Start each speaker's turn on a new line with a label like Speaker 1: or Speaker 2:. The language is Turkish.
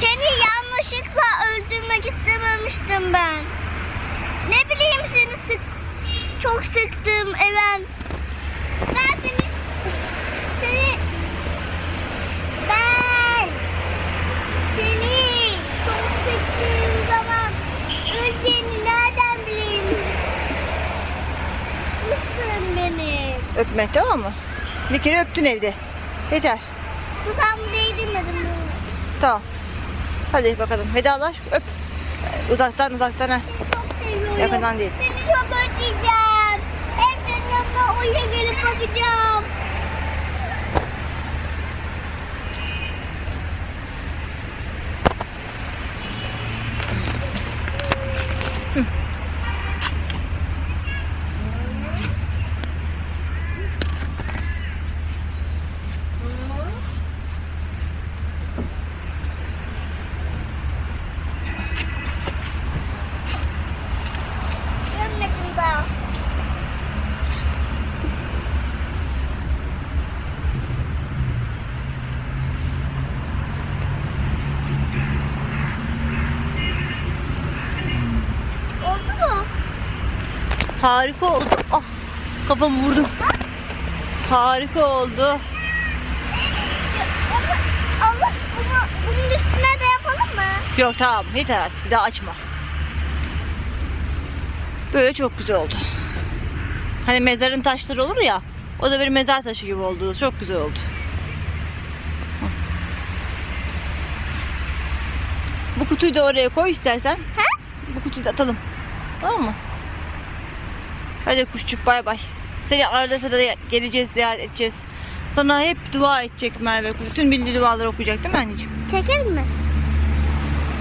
Speaker 1: Seni yanlışlıkla öldürmek istememiştim ben. Ne bileyim seni sık çok sıktım Eren. Ben seni seni ben seni çok sıktığım zaman öleceğini nereden bileyim? Mısın beni?
Speaker 2: Öpme tamam mı? Bir kere öptün evde. Yeter.
Speaker 1: Dudağımı değdirmedim.
Speaker 2: Tamam. Hadi bakalım. Vedalaş. Öp. Uzaktan uzaktan ha. Yakından değil.
Speaker 1: Seni çok özleyeceğim. Hep senin yanına uyuya gelip bakacağım. Mu?
Speaker 2: Harika oldu. Ah. Kafamı vurdum. Harika oldu.
Speaker 1: Onu, Allah bunu, bunun üstüne de yapalım mı?
Speaker 2: Yok tamam yeter artık. Bir daha açma. Böyle çok güzel oldu. Hani mezarın taşları olur ya. O da bir mezar taşı gibi oldu. Çok güzel oldu. Bu kutuyu da oraya koy istersen.
Speaker 1: He?
Speaker 2: Bu kutuyu da atalım. Tamam mı? Hadi kuşçuk bay bay. Seni arada sırada geleceğiz, ziyaret edeceğiz. Sana hep dua edecek Merve. Bütün bildiği duaları okuyacak değil mi anneciğim?
Speaker 1: Çekelim mi?